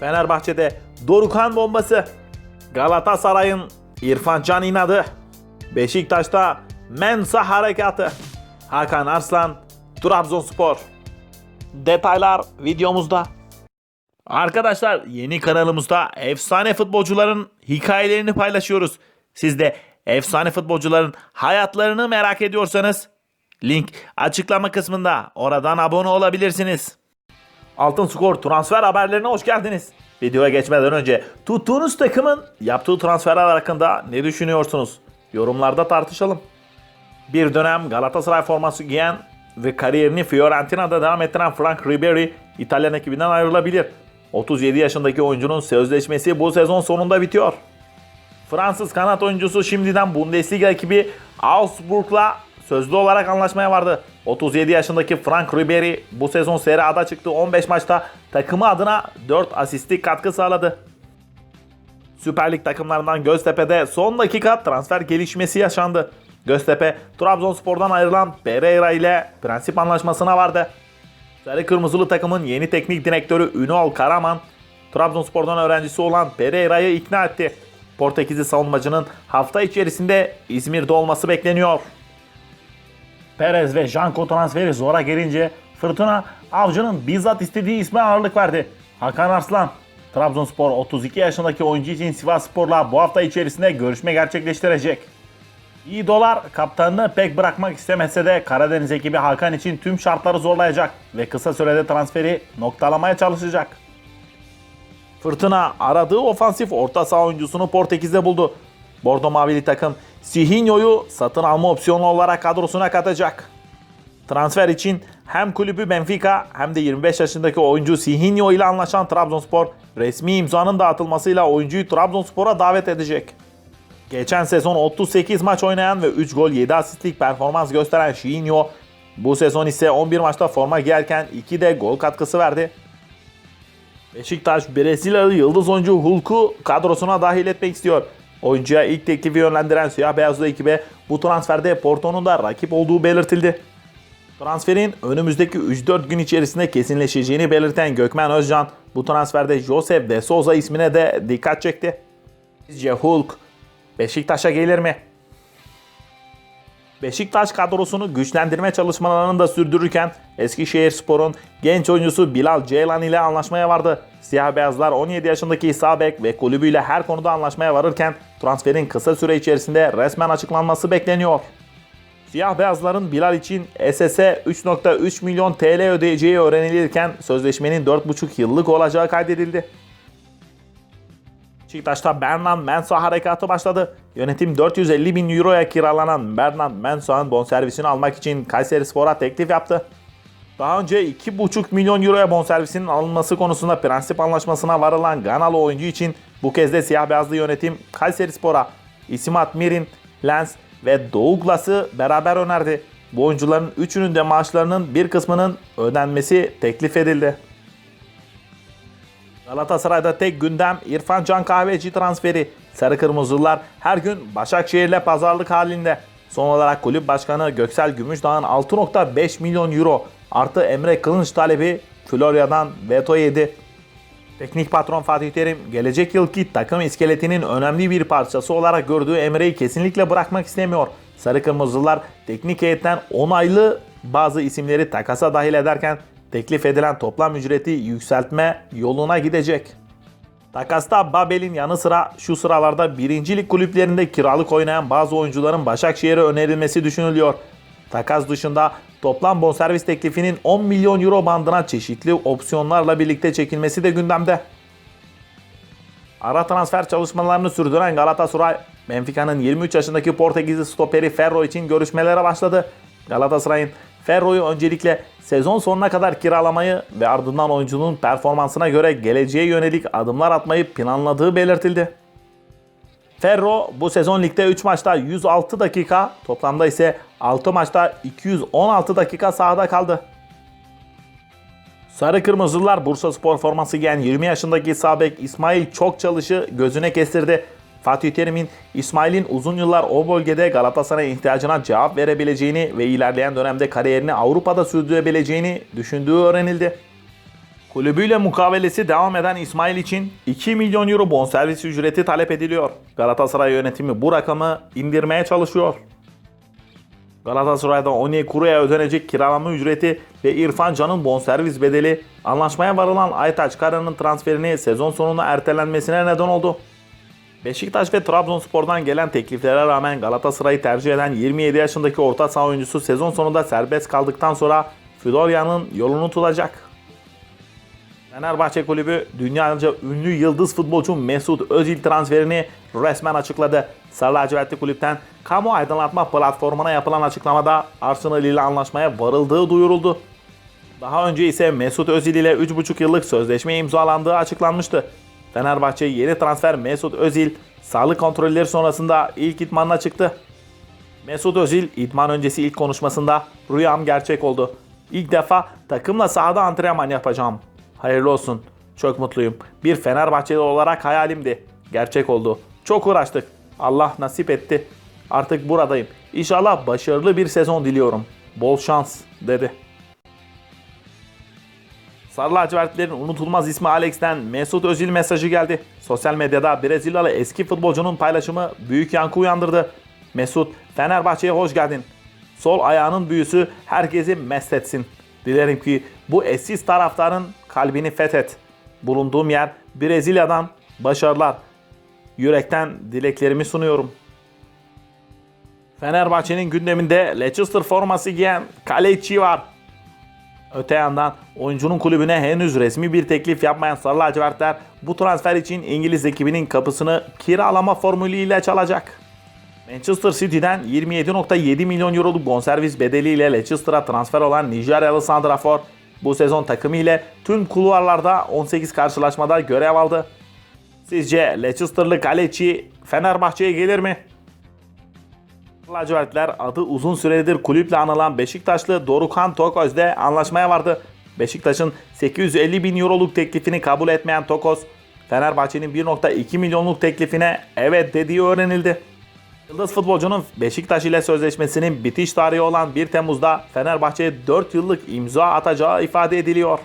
Fenerbahçe'de Dorukan bombası. Galatasaray'ın İrfan Can inadı. Beşiktaş'ta Mensa harekatı. Hakan Arslan, Trabzonspor. Detaylar videomuzda. Arkadaşlar yeni kanalımızda efsane futbolcuların hikayelerini paylaşıyoruz. Siz de efsane futbolcuların hayatlarını merak ediyorsanız link açıklama kısmında oradan abone olabilirsiniz. Altın Skor transfer haberlerine hoş geldiniz. Videoya geçmeden önce tuttuğunuz takımın yaptığı transferler hakkında ne düşünüyorsunuz? Yorumlarda tartışalım. Bir dönem Galatasaray forması giyen ve kariyerini Fiorentina'da devam ettiren Frank Ribery İtalyan ekibinden ayrılabilir. 37 yaşındaki oyuncunun sözleşmesi bu sezon sonunda bitiyor. Fransız kanat oyuncusu şimdiden Bundesliga ekibi Augsburg'la sözlü olarak anlaşmaya vardı. 37 yaşındaki Frank Ribery bu sezon Serie A'da çıktı 15 maçta takımı adına 4 asistlik katkı sağladı. Süper Lig takımlarından Göztepe'de son dakika transfer gelişmesi yaşandı. Göztepe, Trabzonspor'dan ayrılan Pereira ile prensip anlaşmasına vardı. Sarı Kırmızılı takımın yeni teknik direktörü Ünal Karaman, Trabzonspor'dan öğrencisi olan Pereira'yı ikna etti. Portekizli savunmacının hafta içerisinde İzmir'de olması bekleniyor. Perez ve Janko transferi zora gelince Fırtına Avcı'nın bizzat istediği isme ağırlık verdi. Hakan Arslan, Trabzonspor 32 yaşındaki oyuncu için Sivas Spor'la bu hafta içerisinde görüşme gerçekleştirecek. İyi dolar kaptanını pek bırakmak istemese de Karadeniz ekibi Hakan için tüm şartları zorlayacak ve kısa sürede transferi noktalamaya çalışacak. Fırtına aradığı ofansif orta saha oyuncusunu Portekiz'de buldu. Bordo Mavili takım Sihinho'yu satın alma opsiyonu olarak kadrosuna katacak. Transfer için hem kulübü Benfica hem de 25 yaşındaki oyuncu Sihinho ile anlaşan Trabzonspor resmi imzanın dağıtılmasıyla oyuncuyu Trabzonspor'a davet edecek. Geçen sezon 38 maç oynayan ve 3 gol 7 asistlik performans gösteren Şihinho bu sezon ise 11 maçta forma giyerken 2 de gol katkısı verdi. Beşiktaş Brezilyalı yıldız oyuncu Hulk'u kadrosuna dahil etmek istiyor. Oyuncuya ilk teklifi yönlendiren siyah beyazlı ekibe bu transferde Porto'nun da rakip olduğu belirtildi. Transferin önümüzdeki 3-4 gün içerisinde kesinleşeceğini belirten Gökmen Özcan bu transferde Josep de Souza ismine de dikkat çekti. Sizce Hulk Beşiktaş'a gelir mi? Beşiktaş kadrosunu güçlendirme çalışmalarını da sürdürürken Eskişehirspor'un genç oyuncusu Bilal Ceylan ile anlaşmaya vardı. Siyah beyazlar 17 yaşındaki İsa Bek ve kulübüyle her konuda anlaşmaya varırken transferin kısa süre içerisinde resmen açıklanması bekleniyor. Siyah beyazların Bilal için SS'e 3.3 milyon TL ödeyeceği öğrenilirken sözleşmenin 4.5 yıllık olacağı kaydedildi. Beşiktaş'ta Bernard Mensah harekatı başladı. Yönetim 450 bin euroya kiralanan Bernard Mensah'ın bonservisini almak için Kayseri Spor'a teklif yaptı. Daha önce 2,5 milyon euroya bonservisinin alınması konusunda prensip anlaşmasına varılan Ganalı oyuncu için bu kez de siyah beyazlı yönetim Kayseri Spor'a İsmat Mirin, Lens ve Douglas'ı beraber önerdi. Bu oyuncuların üçünün de maaşlarının bir kısmının ödenmesi teklif edildi. Galatasaray'da tek gündem İrfan Can Kahveci transferi. Sarı Kırmızılar her gün Başakşehir'le pazarlık halinde. Son olarak kulüp başkanı Göksel Gümüşdağ'ın 6.5 milyon euro artı Emre Kılınç talebi Florya'dan veto yedi. Teknik patron Fatih Terim gelecek yılki takım iskeletinin önemli bir parçası olarak gördüğü Emre'yi kesinlikle bırakmak istemiyor. Sarı Kırmızılar teknik heyetten onaylı bazı isimleri takasa dahil ederken teklif edilen toplam ücreti yükseltme yoluna gidecek. Takasta Babel'in yanı sıra şu sıralarda birincilik kulüplerinde kiralık oynayan bazı oyuncuların Başakşehir'e önerilmesi düşünülüyor. Takas dışında toplam bonservis teklifinin 10 milyon euro bandına çeşitli opsiyonlarla birlikte çekilmesi de gündemde. Ara transfer çalışmalarını sürdüren Galatasaray, Benfica'nın 23 yaşındaki Portekizli stoperi Ferro için görüşmelere başladı. Galatasaray'ın Ferro'yu öncelikle sezon sonuna kadar kiralamayı ve ardından oyuncunun performansına göre geleceğe yönelik adımlar atmayı planladığı belirtildi. Ferro bu sezon ligde 3 maçta 106 dakika, toplamda ise 6 maçta 216 dakika sahada kaldı. Sarı Kırmızılar Bursa Spor forması giyen 20 yaşındaki Sabek İsmail çok çalışı gözüne kestirdi. Fatih Terim'in İsmail'in uzun yıllar o bölgede Galatasaray ihtiyacına cevap verebileceğini ve ilerleyen dönemde kariyerini Avrupa'da sürdürebileceğini düşündüğü öğrenildi. Kulübüyle mukavelesi devam eden İsmail için 2 milyon euro bonservis ücreti talep ediliyor. Galatasaray yönetimi bu rakamı indirmeye çalışıyor. Galatasaray'da Onyekuru'ya ödenecek kiralama ücreti ve İrfan Can'ın bonservis bedeli anlaşmaya varılan Aytaç Kara'nın transferini sezon sonuna ertelenmesine neden oldu. Beşiktaş ve Trabzonspor'dan gelen tekliflere rağmen Galatasaray'ı tercih eden 27 yaşındaki orta saha oyuncusu sezon sonunda serbest kaldıktan sonra Florya'nın yolunu tutacak. Fenerbahçe Kulübü dünyaca ünlü yıldız futbolcu Mesut Özil transferini resmen açıkladı. Sarı lacivertli kulüpten kamu aydınlatma platformuna yapılan açıklamada Arsenal ile anlaşmaya varıldığı duyuruldu. Daha önce ise Mesut Özil ile 3,5 yıllık sözleşme imzalandığı açıklanmıştı. Fenerbahçe yeni transfer Mesut Özil sağlık kontrolleri sonrasında ilk idmanına çıktı. Mesut Özil idman öncesi ilk konuşmasında rüyam gerçek oldu. İlk defa takımla sahada antrenman yapacağım. Hayırlı olsun. Çok mutluyum. Bir Fenerbahçeli olarak hayalimdi. Gerçek oldu. Çok uğraştık. Allah nasip etti. Artık buradayım. İnşallah başarılı bir sezon diliyorum. Bol şans dedi. Sarı lacivertlerin unutulmaz ismi Alex'ten Mesut Özil mesajı geldi. Sosyal medyada Brezilyalı eski futbolcunun paylaşımı büyük yankı uyandırdı. Mesut, Fenerbahçe'ye hoş geldin. Sol ayağının büyüsü herkesi mest etsin. Dilerim ki bu eşsiz taraftarın kalbini fethet. Bulunduğum yer Brezilya'dan başarılar. Yürekten dileklerimi sunuyorum. Fenerbahçe'nin gündeminde Leicester forması giyen Kaleci var. Öte yandan oyuncunun kulübüne henüz resmi bir teklif yapmayan Sarı Lacivertler bu transfer için İngiliz ekibinin kapısını kiralama formülüyle çalacak. Manchester City'den 27.7 milyon euroluk bonservis bedeliyle Leicester'a transfer olan Nijeryalı Santrafor bu sezon takımı ile tüm kulvarlarda 18 karşılaşmada görev aldı. Sizce Leicester'lı kaleci Fenerbahçe'ye gelir mi? Lacivertler adı uzun süredir kulüple anılan Beşiktaşlı Dorukhan Toköz'de anlaşmaya vardı. Beşiktaş'ın 850 bin euroluk teklifini kabul etmeyen Tokoz, Fenerbahçe'nin 1.2 milyonluk teklifine evet dediği öğrenildi. Yıldız futbolcunun Beşiktaş ile sözleşmesinin bitiş tarihi olan 1 Temmuz'da Fenerbahçe'ye 4 yıllık imza atacağı ifade ediliyor.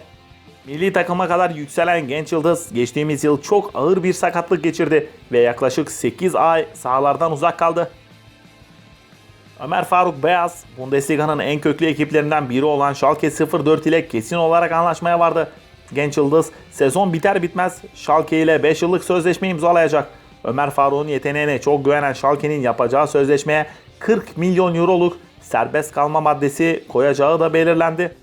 Milli takıma kadar yükselen genç yıldız geçtiğimiz yıl çok ağır bir sakatlık geçirdi ve yaklaşık 8 ay sahalardan uzak kaldı. Ömer Faruk Beyaz, Bundesliga'nın en köklü ekiplerinden biri olan Schalke 04 ile kesin olarak anlaşmaya vardı. Genç yıldız sezon biter bitmez Schalke ile 5 yıllık sözleşme imzalayacak. Ömer Faruk'un yeteneğine çok güvenen Schalke'nin yapacağı sözleşmeye 40 milyon euroluk serbest kalma maddesi koyacağı da belirlendi.